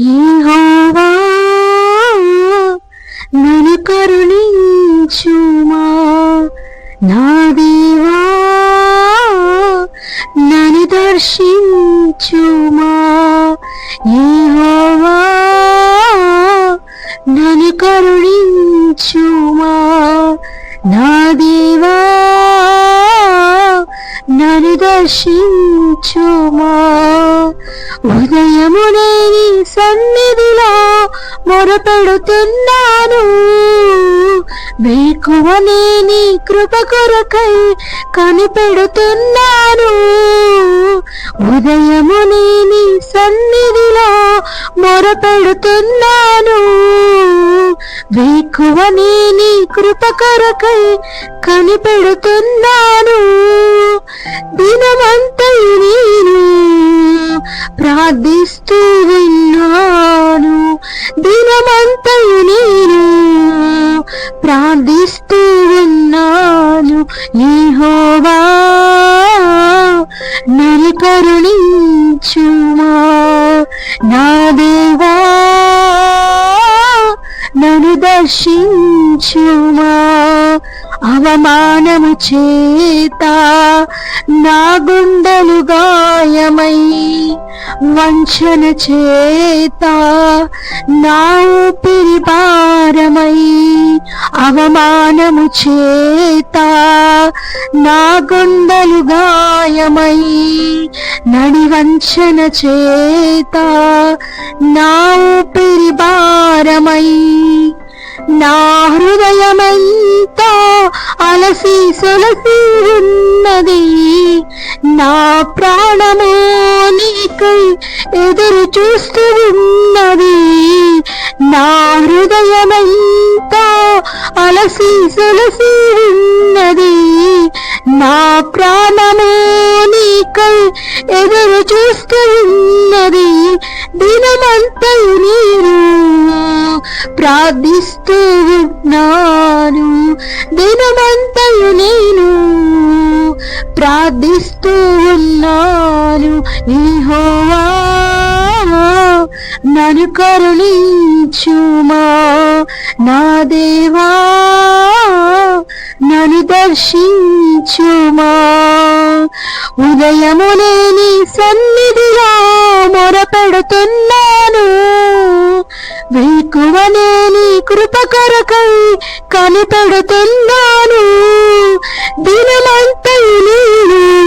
యెహోవా నన్ను కరుణించుమా. నా దేవా నన్ను దర్శించుమా. యెహోవా దర్శించుమా ఉదయమునే నీ సన్నిధిలో మొరపెడుతున్నాను వేకువనే నీ కృప కొరకై కనిపెడుతున్నాను ఉదయమునే నీ సన్నిధిలో మొరపెడుతున్నాను. వేకువని నీ కృప కొరకై కనిపెడుతున్నాను. దినమంతై నేను ప్రార్థిస్తూ విన్నాను దినమంతై నేను ప్రార్థిస్తూ విన్నాను యెహోవా హోవా దేవా నన్ను దర్శించుమా? అవమానము చేత నా గుండెలు గాయమై వంచన చేత నా ఊపిరి భారమై అవమానము చేత నా గుండెలు గాయమై నడివంచన చేత నా ఊపిరి భారమై నా హృదయమంతా అలసి సొలసి ఉన్నది. నా ప్రాణము నీకై ఎదురు చూస్తూ ఉన్నది. అలసి సొలసి ఉన్నది. నా ప్రాణము నీకై ఎదురు చూస్తూ ఉన్నది. నీరు ప్రార్థిస్తూ ఉన్నాను. దినమంతయు నేను ప్రార్థిస్తూ ఉన్నాను. యెహోవా నన్ను కరుణించుమా? నా దేవా నన్ను దర్శించుమా? ఉదయమునే నీ సన్నిధిలో మొరపెడుతున్నాను. వేకువనే నీ కృప కొరకై కనిపెడుతున్నాను. దినమంతయు నేను